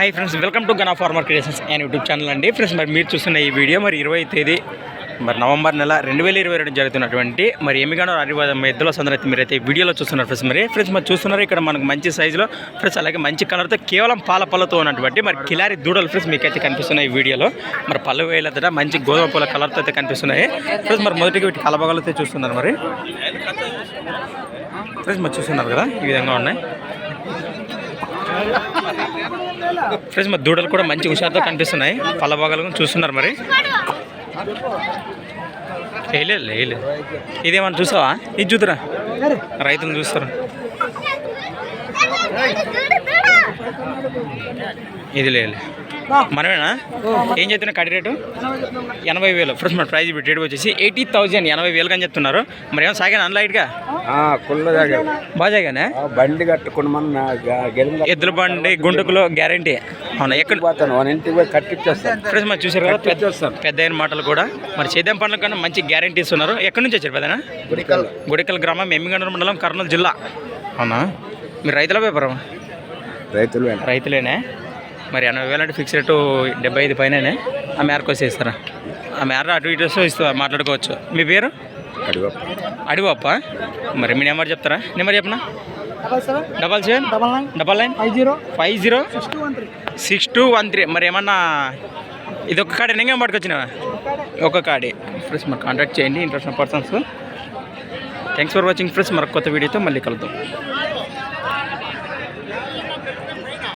Hi friends welcome to Gana farmer creations and YouTube channel అండి. Friends మరి మీరు చూస్తున్న ఈ వీడియో మరి ఇరవై తేదీ మరి నవంబర్ నెల రెండు వేల ఇరవై రెండు జరుగుతున్నటువంటి మరి ఎమిగానో ఆదివారం ఎద్దుల సందరైతే మీరైతే ఈ వీడియోలో చూస్తున్నారు ఫ్రెండ్స్ మరి ఫ్రెండ్స్ మరి చూస్తున్నారు ఇక్కడ మనకు మంచి సైజులో ఫ్రెండ్స్ అలాగే మంచి కలర్తో కేవలం పాల పళ్ళతో ఉన్నటువంటి మరి కిలారి దూడలు ఫ్రెండ్స్ మీకైతే కనిపిస్తున్నాయి ఈ వీడియోలో. మరి పళ్ళు వేయలేదట మంచి గోధుమ పూల కలర్తో అయితే కనిపిస్తున్నాయి. ఫ్రెండ్స్ మరి మొదటికి వీటి కలబగలతో చూస్తున్నారు మరి. ఫ్రెండ్స్ మరి చూస్తున్నారు కదా ఈ విధంగా ఉన్నాయి. ఫ్రెండ్స్ మరి దూడలు కూడా మంచి హుషారుతో కనిపిస్తున్నాయి. పళ్ళ భాగాలు చూస్తున్నారు మరి. వేయలేదు వేయలేదు ఇదేమన్నా చూసావా? ఇది చూద్దరా. రైతులు చూస్తారు. ఇది లేదు. మనమేనా? ఏం చెప్తున్నా కడి రేటు? ఎనభై వేలు. ఫ్రెండ్స్ మన ప్రైజ్ రేట్ వచ్చేసి ఎయిటీ థౌజండ్ ఎనభై వేలు అని చెప్తున్నారు. మరి ఏమో సాగాను అన్లైట్గా? కుల్లదాగా బాజాగానే బండి ఎద్దుల బండి గుంటుకులో గ్యారంటీ. అవునా? ఎక్కడ? ఫ్రెండ్స్ మరి చూసారు కదా పెద్ద పెద్ద అయిన మాటలు కూడా. మరి చేద్దాం పనుల కన్నా మంచి గ్యారంటీ ఇస్తున్నారు. ఎక్కడి నుంచి వచ్చారు పెద్దనా గుడికల్. గుడికల్ గ్రామం ఎమ్మిగండ్ర మండలం కర్నూలు జిల్లా. అవునా? మీరు రైతుల వ్యాపారం? రైతులు రైతులేనే? మరి ఎనభై వేలు అంటే ఫిక్స్ రేటు డెబ్బై ఐదు పైననే? ఆ మేరకు వచ్చేస్తారా? ఆ మేర అటు ఇటు వస్తే ఇస్తా మాట్లాడుకోవచ్చు. మీ పేరు? అడిగో అడివప్ప మరి మీ నెంబర్ చెప్తారా? నెంబర్ చెప్పనా? Double seven. Double seven? Double nine. Double nine? Five zero. Five zero? Six two one three. Six two one three. మరి ఏమన్నా ఇది ఒక్క కాడే నేను పట్టుకొచ్చినావా? ఒక కాడే. ఫ్రెండ్స్ మరి కాంటాక్ట్ చేయండి. Interest persons thanks for watching friends మరొక కొత్త వీడియోతో మళ్ళీ కలుద్దాం.